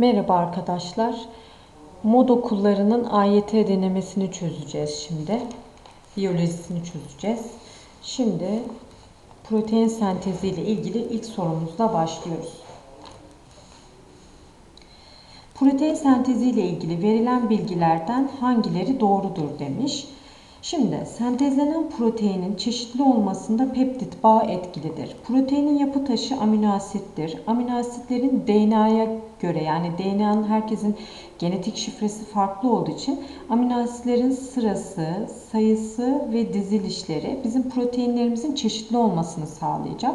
Merhaba arkadaşlar. Mod okullarının AYT denemesini çözeceğiz şimdi. Biyolojisini çözeceğiz. Şimdi protein sentezi ile ilgili ilk sorumuzla başlıyoruz. Protein sentezi ile ilgili verilen bilgilerden hangileri doğrudur demiş. Şimdi sentezlenen proteinin çeşitli olmasında peptit bağ etkilidir. Proteinin yapı taşı amino asittir. Amino asitlerin DNA'ya göre yani DNA'nın herkesin genetik şifresi farklı olduğu için amino asitlerin sırası, sayısı ve dizilişleri bizim proteinlerimizin çeşitli olmasını sağlayacak.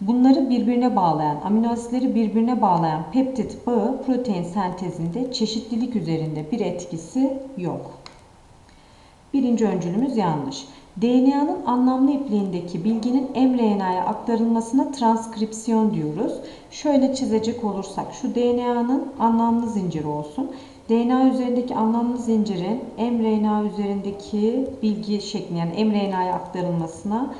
Bunları birbirine bağlayan, amino asitleri birbirine bağlayan peptit bağı protein sentezinde çeşitlilik üzerinde bir etkisi yok. Birinci öncülümüz yanlış. DNA'nın anlamlı ipliğindeki bilginin mRNA'ya aktarılmasına transkripsiyon diyoruz. Şöyle çizecek olursak şu DNA'nın anlamlı zinciri olsun. DNA üzerindeki anlamlı zincirin mRNA üzerindeki bilgi şeklinde yani mRNA'ya aktarılmasına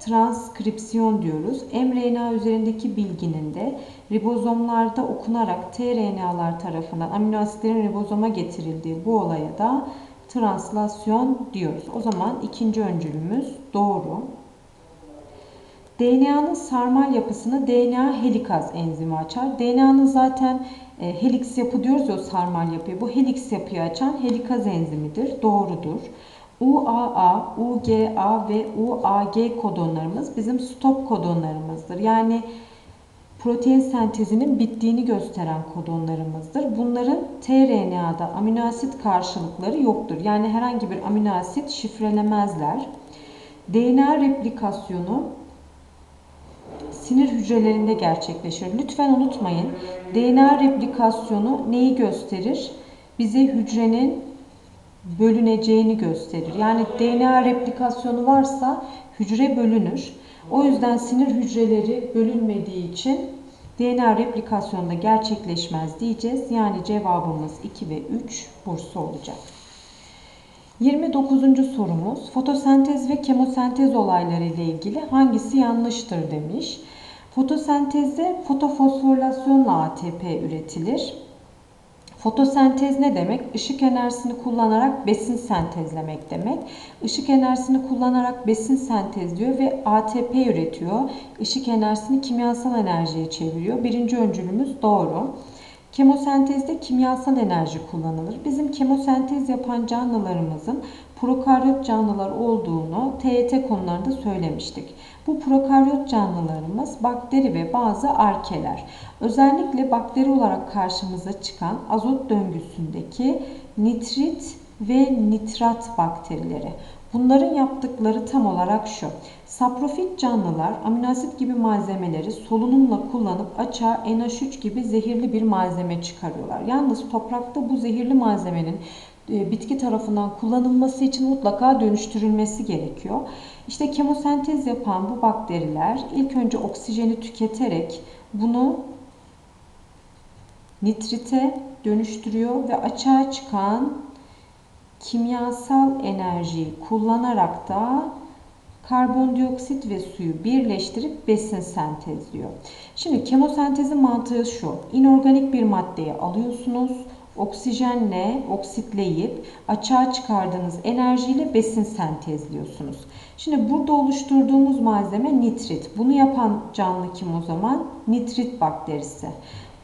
transkripsiyon diyoruz. mRNA üzerindeki bilginin de ribozomlarda okunarak tRNA'lar tarafından amino asitlerin ribozoma getirildiği bu olaya da translasyon diyoruz. O zaman ikinci öncülümüz doğru. DNA'nın sarmal yapısını DNA helikaz enzimi açar. DNA'nın zaten e, helix yapı diyoruz ya sarmal yapıyı. Bu helix yapıyı açan helikaz enzimidir. Doğrudur. UAA, UGA ve UAG kodonlarımız bizim stop kodonlarımızdır. Yani protein sentezinin bittiğini gösteren kodonlarımızdır. Bunların tRNA'da amino asit karşılıkları yoktur. Yani herhangi bir amino asit şifrelemezler. DNA replikasyonu sinir hücrelerinde gerçekleşir. Lütfen unutmayın. DNA replikasyonu neyi gösterir? Bize hücrenin bölüneceğini gösterir. Yani DNA replikasyonu varsa hücre bölünür. O yüzden sinir hücreleri bölünmediği için DNA replikasyonda gerçekleşmez diyeceğiz. Yani cevabımız 2 ve 3 Bursa olacak. 29. sorumuz fotosentez ve kemosentez olayları ile ilgili hangisi yanlıştır demiş. Fotosentezde fotofosforilasyonla ATP üretilir. Fotosentez ne demek? Işık enerjisini kullanarak besin sentezlemek demek. Işık enerjisini kullanarak besin sentezliyor ve ATP üretiyor. Işık enerjisini kimyasal enerjiye çeviriyor. Birinci öncülümüz doğru. Kemosentezde kimyasal enerji kullanılır. Bizim kemosentez yapan canlılarımızın prokaryot canlılar olduğunu TET konularında söylemiştik. Bu prokaryot canlılarımız bakteri ve bazı arkeler. Özellikle bakteri olarak karşımıza çıkan azot döngüsündeki nitrit ve nitrat bakterileri. Bunların yaptıkları tam olarak şu. Saprofit canlılar aminoasit gibi malzemeleri solunumla kullanıp açığa NH3 gibi zehirli bir malzeme çıkarıyorlar. Yalnız toprakta bu zehirli malzemenin e, bitki tarafından kullanılması için mutlaka dönüştürülmesi gerekiyor. İşte kemosentez yapan bu bakteriler ilk önce oksijeni tüketerek bunu nitrite dönüştürüyor ve açığa çıkan kimyasal enerjiyi kullanarak da karbondioksit ve suyu birleştirip besin sentezliyor. Şimdi kemosentezin mantığı şu. İnorganik bir maddeyi alıyorsunuz oksijenle oksitleyip açığa çıkardığınız enerjiyle besin sentezliyorsunuz. Şimdi burada oluşturduğumuz malzeme nitrit. Bunu yapan canlı kim o zaman? Nitrit bakterisi.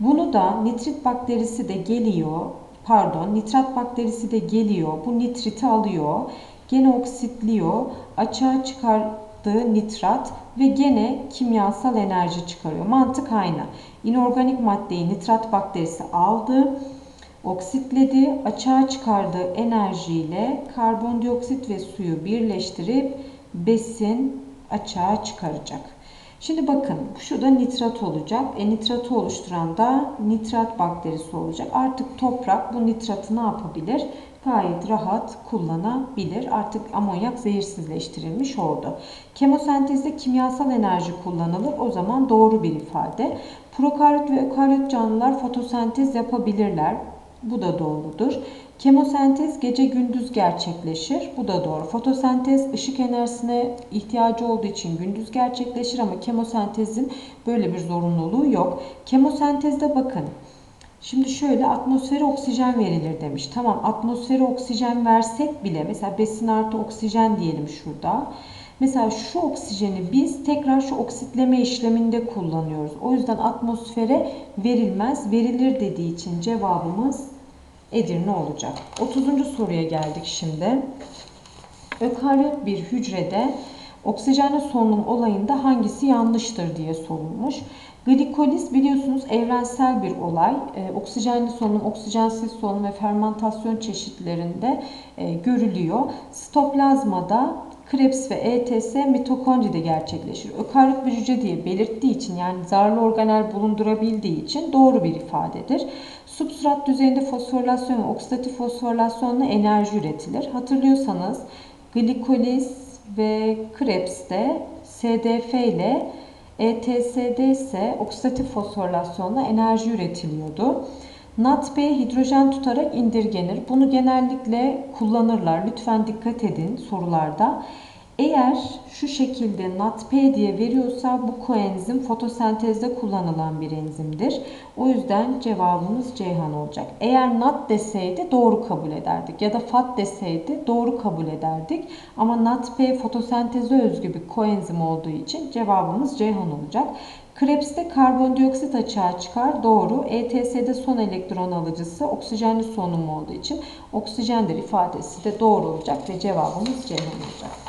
Bunu da nitrit bakterisi de geliyor. Pardon, nitrat bakterisi de geliyor. Bu nitriti alıyor. Gene oksitliyor. Açığa çıkardığı nitrat ve gene kimyasal enerji çıkarıyor. Mantık aynı. İnorganik maddeyi nitrat bakterisi aldı oksitledi, açığa çıkardığı enerjiyle karbondioksit ve suyu birleştirip besin açığa çıkaracak. Şimdi bakın şu da nitrat olacak. E, nitratı oluşturan da nitrat bakterisi olacak. Artık toprak bu nitratı ne yapabilir? Gayet rahat kullanabilir. Artık amonyak zehirsizleştirilmiş oldu. Kemosentezde kimyasal enerji kullanılır. O zaman doğru bir ifade. Prokaryot ve ökaryot canlılar fotosentez yapabilirler. Bu da doğrudur. Kemosentez gece gündüz gerçekleşir. Bu da doğru. Fotosentez ışık enerjisine ihtiyacı olduğu için gündüz gerçekleşir ama kemosentezin böyle bir zorunluluğu yok. Kemosentezde bakın. Şimdi şöyle atmosfere oksijen verilir demiş. Tamam atmosfere oksijen versek bile mesela besin artı oksijen diyelim şurada. Mesela şu oksijeni biz tekrar şu oksitleme işleminde kullanıyoruz. O yüzden atmosfere verilmez. Verilir dediği için cevabımız Edirne olacak. 30. soruya geldik şimdi. Ökaryot bir hücrede oksijenle solunum olayında hangisi yanlıştır diye sorulmuş. Glikoliz biliyorsunuz evrensel bir olay. E, oksijenli solunum, oksijensiz solunum ve fermentasyon çeşitlerinde e, görülüyor. Sitoplazmada Krebs ve ETS mitokondride gerçekleşir. Ökaryot bir hücre diye belirttiği için yani zarlı organel bulundurabildiği için doğru bir ifadedir. Substrat düzeyinde fosforilasyon ve oksidatif fosforilasyonla enerji üretilir. Hatırlıyorsanız glikoliz ve Krebs'te SDF ile ETS'de ise oksidatif fosforilasyonla enerji üretiliyordu. NADP hidrojen tutarak indirgenir. Bunu genellikle kullanırlar. Lütfen dikkat edin sorularda. Eğer şu şekilde NADP diye veriyorsa bu koenzim fotosentezde kullanılan bir enzimdir. O yüzden cevabımız Ceyhan olacak. Eğer NAD deseydi doğru kabul ederdik ya da FAT deseydi doğru kabul ederdik. Ama NADP fotosenteze özgü bir koenzim olduğu için cevabımız Ceyhan olacak. Krebs'te karbondioksit açığa çıkar. Doğru. ETS'de son elektron alıcısı oksijenli solunum olduğu için oksijendir ifadesi de doğru olacak ve cevabımız Ceyhan olacak.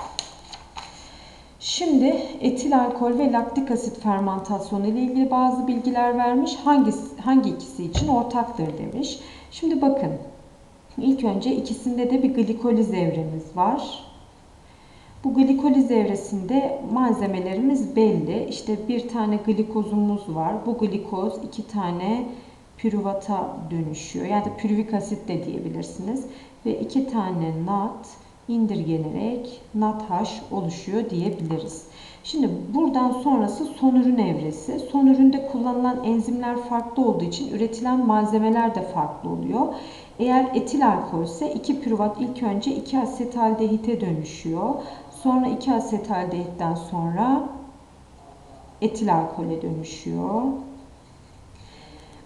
Şimdi etil alkol ve laktik asit fermentasyonu ile ilgili bazı bilgiler vermiş. Hangisi, hangi ikisi için ortaktır demiş. Şimdi bakın. İlk önce ikisinde de bir glikoliz evremiz var. Bu glikoliz evresinde malzemelerimiz belli. İşte bir tane glikozumuz var. Bu glikoz iki tane pürüvata dönüşüyor. Yani pürüvik asit de diyebilirsiniz. Ve iki tane NAT indirgenerek NADH oluşuyor diyebiliriz. Şimdi buradan sonrası son ürün evresi. Son üründe kullanılan enzimler farklı olduğu için üretilen malzemeler de farklı oluyor. Eğer etil alkol ise 2 pürüvat ilk önce 2 asetaldehite dönüşüyor. Sonra 2 asetaldehitten sonra etil alkole dönüşüyor.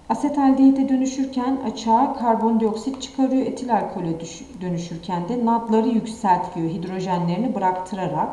Asetaldehite dönüşürken açığa karbondioksit çıkarıyor. Etil alkole dönüşürken de nadları yükseltiyor hidrojenlerini bıraktırarak.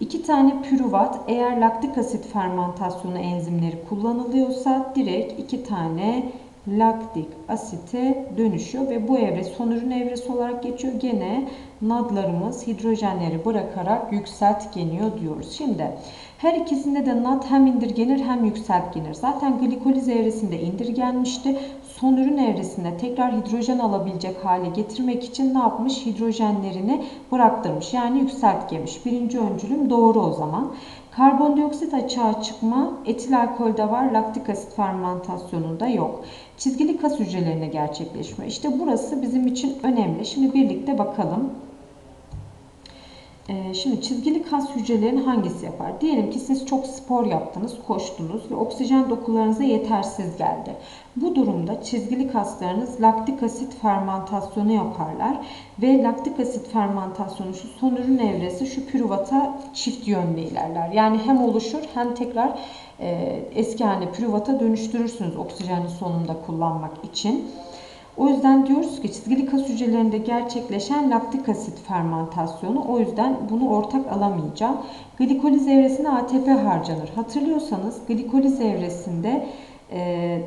İki tane pürüvat eğer laktik asit fermentasyonu enzimleri kullanılıyorsa direkt iki tane laktik asite dönüşüyor ve bu evre son ürün evresi olarak geçiyor. Gene nadlarımız hidrojenleri bırakarak yükseltgeniyor diyoruz. Şimdi her ikisinde de NAD hem indirgenir hem yükseltgenir. Zaten glikoliz evresinde indirgenmişti. Son ürün evresinde tekrar hidrojen alabilecek hale getirmek için ne yapmış? Hidrojenlerini bıraktırmış. Yani yükseltgemiş. Birinci öncülüm doğru o zaman. Karbondioksit açığa çıkma etil alkolde var, laktik asit fermentasyonunda yok. Çizgili kas hücrelerine gerçekleşme. İşte burası bizim için önemli. Şimdi birlikte bakalım. Ee, şimdi çizgili kas hücrelerini hangisi yapar? Diyelim ki siz çok spor yaptınız, koştunuz ve oksijen dokularınıza yetersiz geldi. Bu durumda çizgili kaslarınız laktik asit fermentasyonu yaparlar ve laktik asit fermentasyonu şu son ürün evresi şu pürüvata çift yönlü ilerler. Yani hem oluşur hem tekrar eski haline pürüvata dönüştürürsünüz oksijenli solunumda kullanmak için. O yüzden diyoruz ki çizgili kas hücrelerinde gerçekleşen laktik asit fermentasyonu. O yüzden bunu ortak alamayacağım. Glikoliz evresine ATP harcanır. Hatırlıyorsanız glikoliz evresinde e,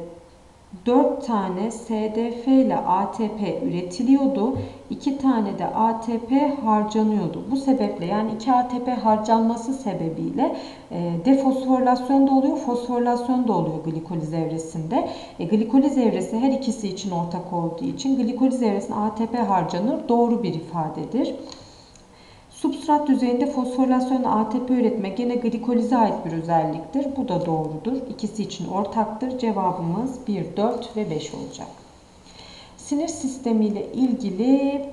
4 tane SDF ile ATP üretiliyordu. 2 tane de ATP harcanıyordu. Bu sebeple yani 2 ATP harcanması sebebiyle e, defosforilasyon da oluyor, fosforilasyon da oluyor glikoliz evresinde. E, glikoliz evresi her ikisi için ortak olduğu için glikoliz evresine ATP harcanır. Doğru bir ifadedir. Substrat düzeyinde fosforilasyon ATP üretme gene glikolize ait bir özelliktir. Bu da doğrudur. İkisi için ortaktır. Cevabımız 1, 4 ve 5 olacak. Sinir sistemi ile ilgili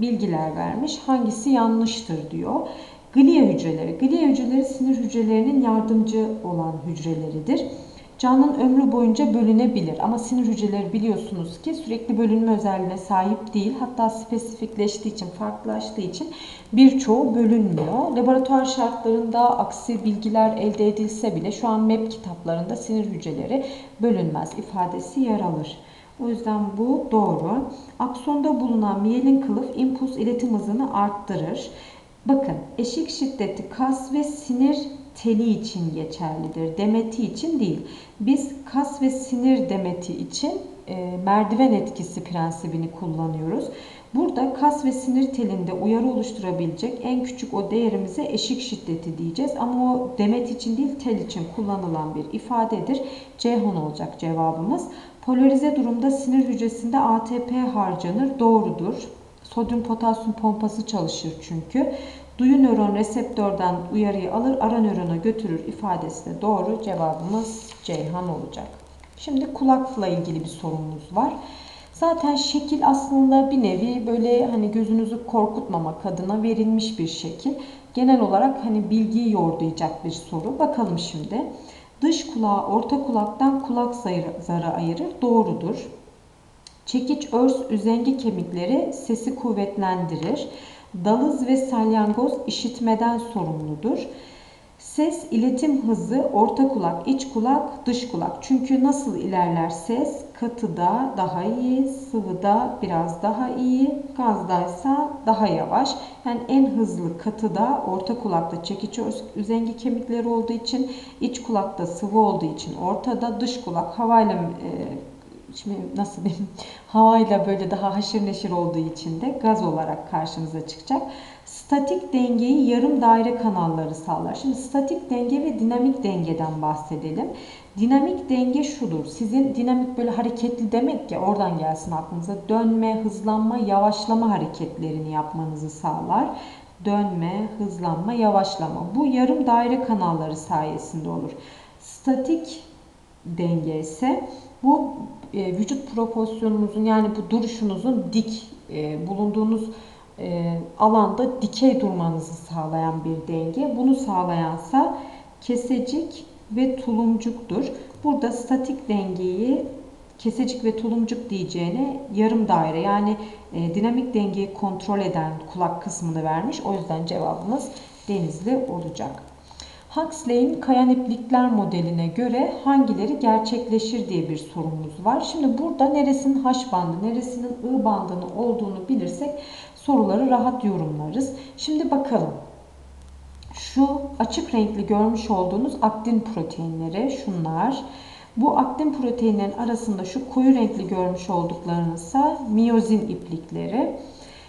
bilgiler vermiş. Hangisi yanlıştır diyor. Glia hücreleri. Glia hücreleri sinir hücrelerinin yardımcı olan hücreleridir. Canlının ömrü boyunca bölünebilir ama sinir hücreleri biliyorsunuz ki sürekli bölünme özelliğine sahip değil. Hatta spesifikleştiği için, farklılaştığı için birçoğu bölünmüyor. Laboratuvar şartlarında aksi bilgiler elde edilse bile şu an MEP kitaplarında sinir hücreleri bölünmez ifadesi yer alır. O yüzden bu doğru. Aksonda bulunan miyelin kılıf impuls iletim hızını arttırır. Bakın eşik şiddeti kas ve sinir teli için geçerlidir. Demeti için değil. Biz kas ve sinir demeti için e, merdiven etkisi prensibini kullanıyoruz. Burada kas ve sinir telinde uyarı oluşturabilecek en küçük o değerimize eşik şiddeti diyeceğiz. Ama o demet için değil tel için kullanılan bir ifadedir. Ceyhun olacak cevabımız. Polarize durumda sinir hücresinde ATP harcanır. Doğrudur. Sodyum potasyum pompası çalışır çünkü. Duyu nöron reseptörden uyarıyı alır, ara nörona götürür ifadesi de doğru. Cevabımız Ceyhan olacak. Şimdi kulakla ilgili bir sorumuz var. Zaten şekil aslında bir nevi böyle hani gözünüzü korkutmamak adına verilmiş bir şekil. Genel olarak hani bilgiyi yordayacak bir soru. Bakalım şimdi. Dış kulağı orta kulaktan kulak zarı ayırır. Doğrudur. Çekiç örs üzengi kemikleri sesi kuvvetlendirir. Dalız ve salyangoz işitmeden sorumludur. Ses iletim hızı orta kulak, iç kulak, dış kulak. Çünkü nasıl ilerler ses? Katıda daha iyi, sıvıda biraz daha iyi, gazdaysa daha yavaş. Yani en hızlı katıda orta kulakta çekiç üzengi kemikleri olduğu için, iç kulakta sıvı olduğu için ortada, dış kulak havayla e, şimdi nasıl diyeyim havayla böyle daha haşır neşir olduğu için de gaz olarak karşımıza çıkacak. Statik dengeyi yarım daire kanalları sağlar. Şimdi statik denge ve dinamik dengeden bahsedelim. Dinamik denge şudur. Sizin dinamik böyle hareketli demek ki oradan gelsin aklınıza. Dönme, hızlanma, yavaşlama hareketlerini yapmanızı sağlar. Dönme, hızlanma, yavaşlama. Bu yarım daire kanalları sayesinde olur. Statik denge ise bu e, vücut proporsiyonunuzun yani bu duruşunuzun dik e, bulunduğunuz e, alanda dikey durmanızı sağlayan bir denge. Bunu sağlayansa kesecik ve tulumcuktur. Burada statik dengeyi kesecik ve tulumcuk diyeceğine yarım daire yani e, dinamik dengeyi kontrol eden kulak kısmını vermiş. O yüzden cevabımız denizli olacak. Huxley'in kayan iplikler modeline göre hangileri gerçekleşir diye bir sorumuz var. Şimdi burada neresinin H bandı, neresinin I bandının olduğunu bilirsek soruları rahat yorumlarız. Şimdi bakalım. Şu açık renkli görmüş olduğunuz aktin proteinleri şunlar. Bu aktin proteinlerin arasında şu koyu renkli görmüş olduklarınız miyozin iplikleri.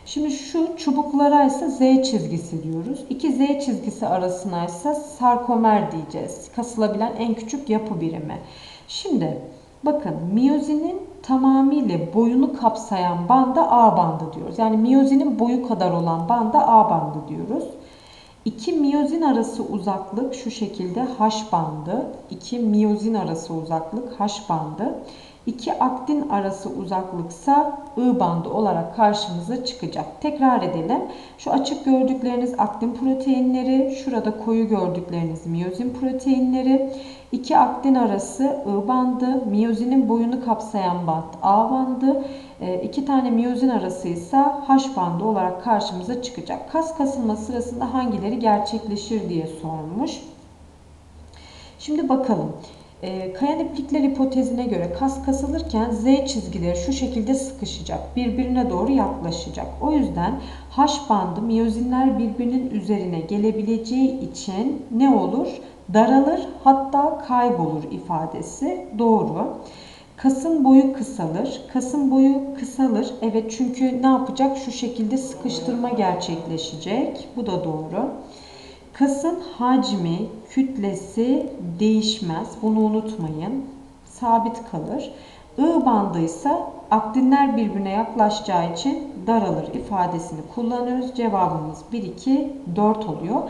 Şimdi şu çubuklara ise Z çizgisi diyoruz. İki Z çizgisi arasına ise sarkomer diyeceğiz. Kasılabilen en küçük yapı birimi. Şimdi bakın miyozinin tamamıyla boyunu kapsayan banda A bandı diyoruz. Yani miyozinin boyu kadar olan banda A bandı diyoruz. İki miyozin arası uzaklık şu şekilde H bandı. İki miyozin arası uzaklık H bandı. İki aktin arası uzaklıksa I bandı olarak karşımıza çıkacak. Tekrar edelim. Şu açık gördükleriniz aktin proteinleri, şurada koyu gördükleriniz miyozin proteinleri. İki aktin arası I bandı, miyozinin boyunu kapsayan band A bandı. E, iki tane miyozin arası ise H bandı olarak karşımıza çıkacak. Kas kasılma sırasında hangileri gerçekleşir diye sormuş. Şimdi bakalım. E, kayan iplikler hipotezine göre kas kasılırken Z çizgileri şu şekilde sıkışacak. Birbirine doğru yaklaşacak. O yüzden H bandı miyozinler birbirinin üzerine gelebileceği için ne olur? Daralır hatta kaybolur ifadesi doğru. Kasın boyu kısalır. Kasın boyu kısalır. Evet çünkü ne yapacak? Şu şekilde sıkıştırma gerçekleşecek. Bu da doğru. Kasın hacmi, kütlesi değişmez. Bunu unutmayın. Sabit kalır. I bandı ise aktinler birbirine yaklaşacağı için daralır ifadesini kullanıyoruz. Cevabımız 1, 2, 4 oluyor.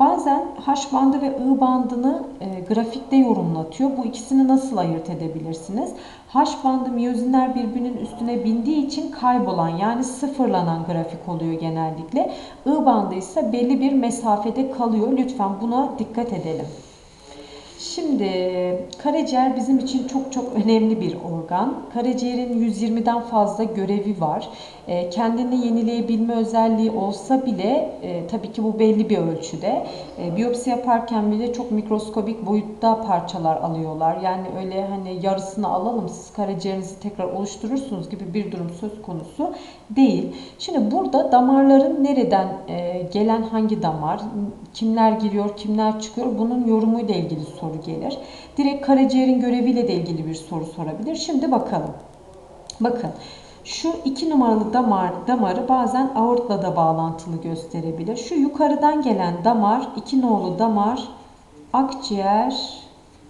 Bazen H bandı ve I bandını e, grafikte yorumlatıyor. Bu ikisini nasıl ayırt edebilirsiniz? H bandı miyozinler birbirinin üstüne bindiği için kaybolan yani sıfırlanan grafik oluyor genellikle. I bandı ise belli bir mesafede kalıyor. Lütfen buna dikkat edelim. Şimdi karaciğer bizim için çok çok önemli bir organ. Karaciğerin 120'den fazla görevi var. E, kendini yenileyebilme özelliği olsa bile e, tabii ki bu belli bir ölçüde. E, biyopsi yaparken bile çok mikroskobik boyutta parçalar alıyorlar. Yani öyle hani yarısını alalım siz karaciğerinizi tekrar oluşturursunuz gibi bir durum söz konusu değil. Şimdi burada damarların nereden e, gelen hangi damar, kimler giriyor, kimler çıkıyor bunun yorumuyla ilgili soru gelir. Direkt karaciğerin göreviyle de ilgili bir soru sorabilir. Şimdi bakalım. Bakın şu iki numaralı damar damarı bazen aortla da bağlantılı gösterebilir. Şu yukarıdan gelen damar iki nolu damar akciğer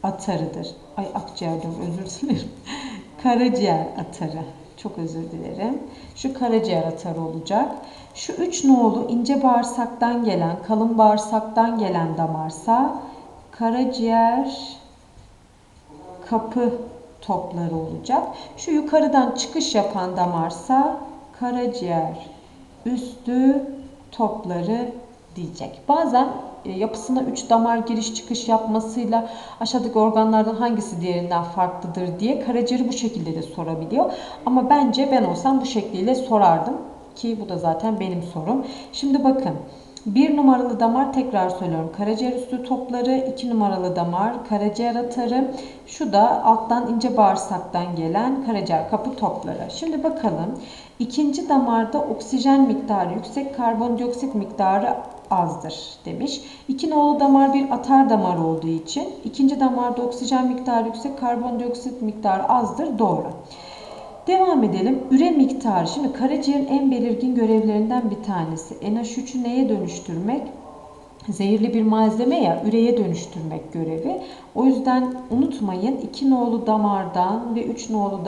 atarıdır. Ay akciğer diyorum özür dilerim. Karaciğer atarı. Çok özür dilerim. Şu karaciğer atarı olacak. Şu üç nolu ince bağırsaktan gelen, kalın bağırsaktan gelen damarsa karaciğer kapı topları olacak. Şu yukarıdan çıkış yapan damarsa karaciğer üstü topları diyecek. Bazen e, yapısına 3 damar giriş çıkış yapmasıyla aşağıdaki organlardan hangisi diğerinden farklıdır diye karaciğeri bu şekilde de sorabiliyor. Ama bence ben olsam bu şekliyle sorardım ki bu da zaten benim sorum. Şimdi bakın bir numaralı damar tekrar söylüyorum. Karaciğer üstü topları, iki numaralı damar, karaciğer atarı. Şu da alttan ince bağırsaktan gelen karaciğer kapı topları. Şimdi bakalım. İkinci damarda oksijen miktarı yüksek, karbondioksit miktarı azdır demiş. İki nolu damar bir atar damar olduğu için ikinci damarda oksijen miktarı yüksek, karbondioksit miktarı azdır. Doğru. Devam edelim. Üre miktarı. Şimdi karaciğerin en belirgin görevlerinden bir tanesi. NH3'ü neye dönüştürmek? Zehirli bir malzeme ya üreye dönüştürmek görevi. O yüzden unutmayın 2 nolu damardan ve 3 nolu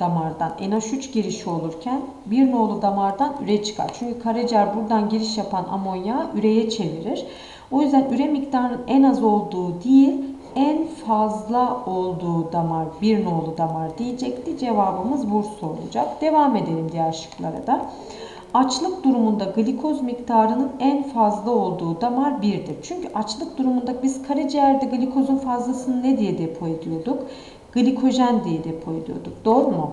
damardan NH3 girişi olurken 1 nolu damardan üre çıkar. Çünkü karaciğer buradan giriş yapan amonya üreye çevirir. O yüzden üre miktarının en az olduğu değil en fazla olduğu damar bir nolu damar diyecekti. Cevabımız Bursa olacak. Devam edelim diğer şıklara da. Açlık durumunda glikoz miktarının en fazla olduğu damar birdir. Çünkü açlık durumunda biz karaciğerde glikozun fazlasını ne diye depo ediyorduk? Glikojen diye depo ediyorduk. Doğru mu?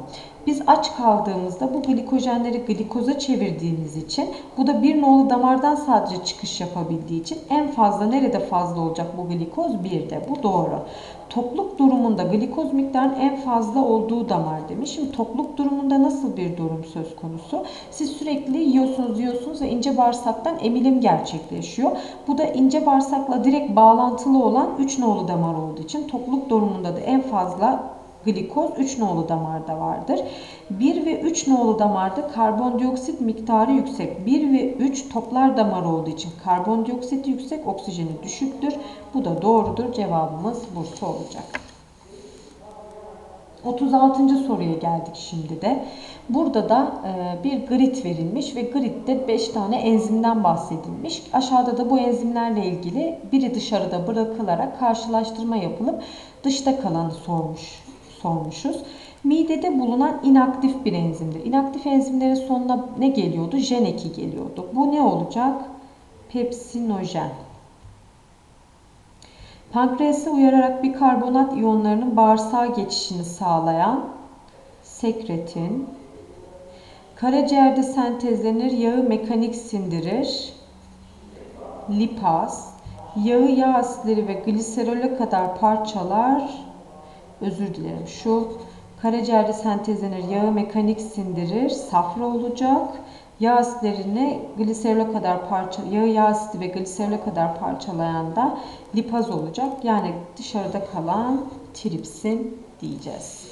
Biz aç kaldığımızda bu glikojenleri glikoza çevirdiğimiz için bu da bir nolu damardan sadece çıkış yapabildiği için en fazla nerede fazla olacak bu glikoz? de. Bu doğru. Tokluk durumunda glikoz miktarının en fazla olduğu damar demiş. Şimdi tokluk durumunda nasıl bir durum söz konusu? Siz sürekli yiyorsunuz yiyorsunuz ve ince bağırsaktan emilim gerçekleşiyor. Bu da ince bağırsakla direkt bağlantılı olan 3 nolu damar olduğu için tokluk durumunda da en fazla glikoz 3 nolu damarda vardır. 1 ve 3 nolu damarda karbondioksit miktarı yüksek. 1 ve 3 toplar damar olduğu için karbondioksiti yüksek, oksijeni düşüktür. Bu da doğrudur. Cevabımız Bursa olacak. 36. soruya geldik şimdi de. Burada da e, bir grid verilmiş ve gridde 5 tane enzimden bahsedilmiş. Aşağıda da bu enzimlerle ilgili biri dışarıda bırakılarak karşılaştırma yapılıp dışta kalanı sormuş sormuşuz. Midede bulunan inaktif bir enzimdir. İnaktif enzimlerin sonuna ne geliyordu? Jen eki geliyordu. Bu ne olacak? Pepsinojen. Pankreası uyararak bir karbonat iyonlarının bağırsağa geçişini sağlayan sekretin. Karaciğerde sentezlenir, yağı mekanik sindirir. Lipaz. Yağı yağ asitleri ve gliserole kadar parçalar özür dilerim. Şu karaciğerde sentezlenir, yağı mekanik sindirir, safra olacak. Yağ asitlerini gliserole kadar parça, yağı yağ asidi ve gliserole kadar parçalayan da lipaz olacak. Yani dışarıda kalan tripsin diyeceğiz.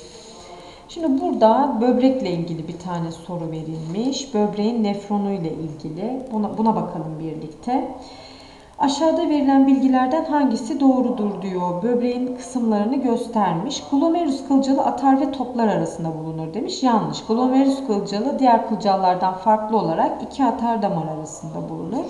Şimdi burada böbrekle ilgili bir tane soru verilmiş. Böbreğin nefronu ile ilgili. Buna, buna bakalım birlikte. Aşağıda verilen bilgilerden hangisi doğrudur diyor. Böbreğin kısımlarını göstermiş. Glomerus kılcalı atar ve toplar arasında bulunur demiş. Yanlış. Glomerus kılcalı diğer kılcallardan farklı olarak iki atar damar arasında bulunur.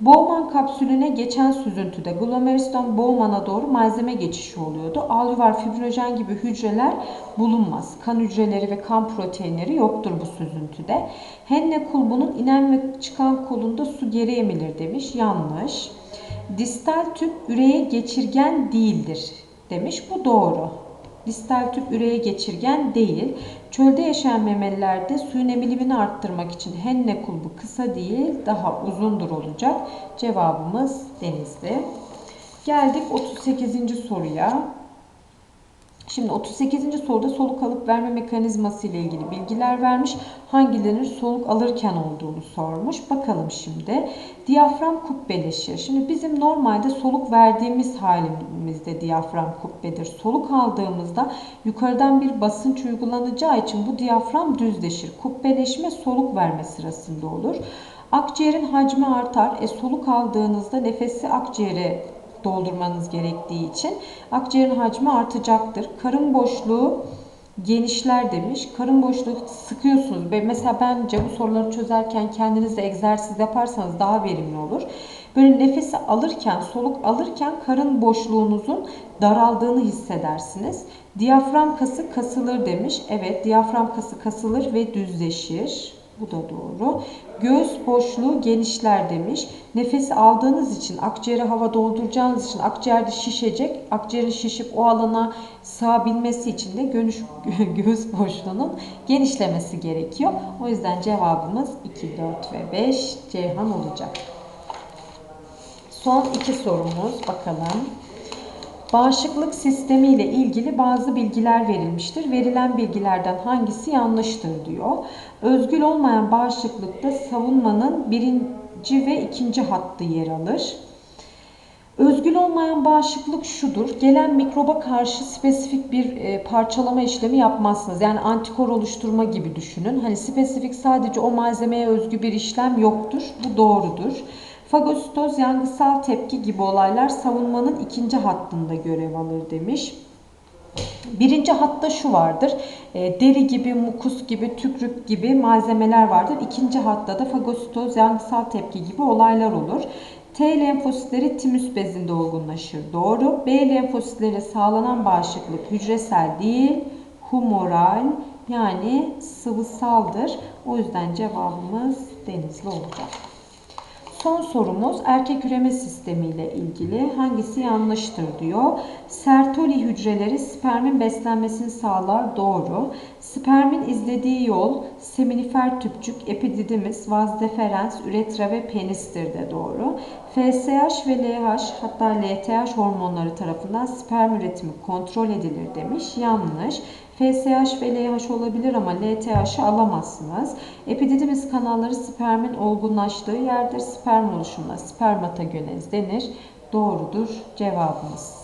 Bowman kapsülüne geçen süzüntüde glomerustan Bowman'a doğru malzeme geçişi oluyordu. Alüvar fibrinojen gibi hücreler bulunmaz. Kan hücreleri ve kan proteinleri yoktur bu süzüntüde. Henne kulbunun inen ve çıkan kolunda su geri emilir demiş. Yanlış. Distal tüp üreye geçirgen değildir demiş. Bu doğru. Distal tüp üreye geçirgen değil. Çölde yaşayan memelilerde suyun emilimini arttırmak için henne kulbu kısa değil daha uzundur olacak. Cevabımız denizli. Geldik 38. soruya. Şimdi 38. soruda soluk alıp verme mekanizması ile ilgili bilgiler vermiş. Hangilerinin soluk alırken olduğunu sormuş. Bakalım şimdi. Diyafram kubbeleşir. Şimdi bizim normalde soluk verdiğimiz halimizde diyafram kubbedir. Soluk aldığımızda yukarıdan bir basınç uygulanacağı için bu diyafram düzleşir. Kubbeleşme soluk verme sırasında olur. Akciğerin hacmi artar. E soluk aldığınızda nefesi akciğere doldurmanız gerektiği için akciğerin hacmi artacaktır. Karın boşluğu genişler demiş. Karın boşluğu sıkıyorsunuz. Mesela bence bu soruları çözerken kendiniz de egzersiz yaparsanız daha verimli olur. Böyle nefesi alırken, soluk alırken karın boşluğunuzun daraldığını hissedersiniz. Diyafram kası kasılır demiş. Evet, diyafram kası kasılır ve düzleşir. Bu da doğru. Göğüs boşluğu genişler demiş. Nefes aldığınız için, akciğere hava dolduracağınız için akciğerde şişecek. Akciğerin şişip o alana sığabilmesi için de göğüs, göğüs boşluğunun genişlemesi gerekiyor. O yüzden cevabımız 2, 4 ve 5 Ceyhan olacak. Son iki sorumuz bakalım. Bağışıklık sistemi ile ilgili bazı bilgiler verilmiştir. Verilen bilgilerden hangisi yanlıştır diyor. Özgül olmayan bağışıklıkta savunmanın birinci ve ikinci hattı yer alır. Özgül olmayan bağışıklık şudur. Gelen mikroba karşı spesifik bir e, parçalama işlemi yapmazsınız. Yani antikor oluşturma gibi düşünün. Hani spesifik sadece o malzemeye özgü bir işlem yoktur. Bu doğrudur. Fagositoz, yangısal tepki gibi olaylar savunmanın ikinci hattında görev alır demiş. Birinci hatta şu vardır. E, deri gibi, mukus gibi, tükrük gibi malzemeler vardır. İkinci hatta da fagositoz, yangısal tepki gibi olaylar olur. T lenfositleri timüs bezinde olgunlaşır. Doğru. B lenfositleri sağlanan bağışıklık hücresel değil, humoral yani sıvısaldır. O yüzden cevabımız denizli olacak. Son sorumuz erkek üreme sistemi ile ilgili. Hangisi yanlıştır diyor. Sertoli hücreleri spermin beslenmesini sağlar. Doğru. Spermin izlediği yol seminifer tüpçük, epididymis, vas deferens, üretra ve penistir de doğru. FSH ve LH hatta LTH hormonları tarafından sperm üretimi kontrol edilir demiş. Yanlış. FSH ve LH olabilir ama LTH'ı alamazsınız. Epididymis kanalları spermin olgunlaştığı yerdir. Sperm oluşumuna spermatogenez denir. Doğrudur cevabımız.